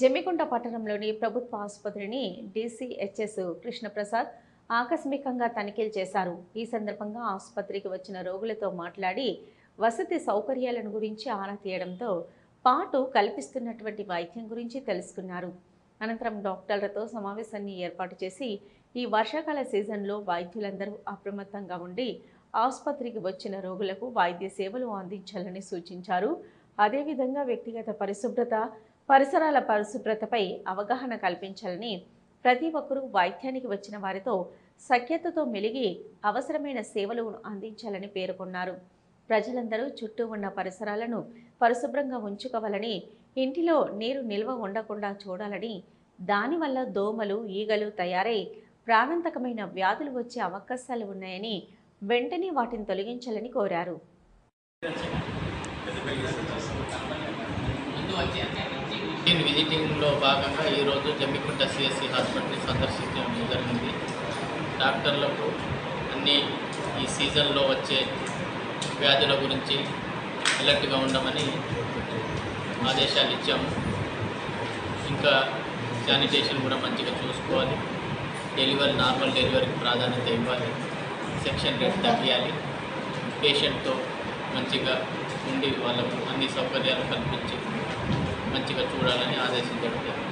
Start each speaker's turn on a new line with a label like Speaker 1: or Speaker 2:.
Speaker 1: జమ్మికుంట పట్టణంలోని ప్రభుత్వ ఆసుపత్రిని డీసీహెచ్ఎస్ కృష్ణప్రసాద్ ఆకస్మికంగా తనిఖీలు చేశారు. ఈ సందర్భంగా ఆసుపత్రికి వచ్చిన రోగులతో మాట్లాడి వసతి సౌకర్యాలను గురించి ఆరా తీయడంతో పాటు కల్పిస్తున్నటువంటి వైద్యం గురించి తెలుసుకున్నారు. అనంతరం డాక్టర్లతో సమావేశాన్ని ఏర్పాటు చేసి ఈ వర్షాకాల సీజన్లో వైద్యులందరూ అప్రమత్తంగా ఉండి ఆసుపత్రికి వచ్చిన రోగులకు వైద్య సేవలు అందించాలని సూచించారు. అదేవిధంగా వ్యక్తిగత పరిశుభ్రత పరిసరాల పరిశుభ్రతపై అవగాహన కల్పించాలని ప్రతి ఒక్కరూ వైద్యానికి వచ్చిన వారితో సఖ్యతతో మెలిగి అవసరమైన సేవలు అందించాలని పేర్కొన్నారు. ప్రజలందరూ చుట్టూ ఉన్న పరిసరాలను పరిశుభ్రంగా ఉంచుకోవాలని ఇంటిలో నీరు నిల్వ ఉండకుండా చూడాలని దానివల్ల దోమలు ఈగలు తయారై ప్రాణాంతకమైన వ్యాధులు వచ్చే అవకాశాలు ఉన్నాయని వెంటనే వాటిని తొలగించాలని కోరారు.
Speaker 2: నేను విజిటింగ్లో భాగంగా ఈరోజు జమ్మికుంట సిఎస్సి హాస్పిటల్ని సందర్శించడం జరిగింది. డాక్టర్లకు అన్ని ఈ సీజన్లో వచ్చే వ్యాధుల గురించి అలర్ట్గా ఉండమని ఆదేశాలు ఇచ్చాము. ఇంకా శానిటేషన్ కూడా మంచిగా చూసుకోవాలి. డెలివరీ నార్మల్ డెలివరీకి ప్రాధాన్యత ఇవ్వాలి. Section rate తగ్గియాలి. పేషెంట్తో మంచిగా ఉండి వాళ్ళకు అన్ని సౌకర్యాలు కల్పించి మంచిగా చూడాలని ఆదేశించడం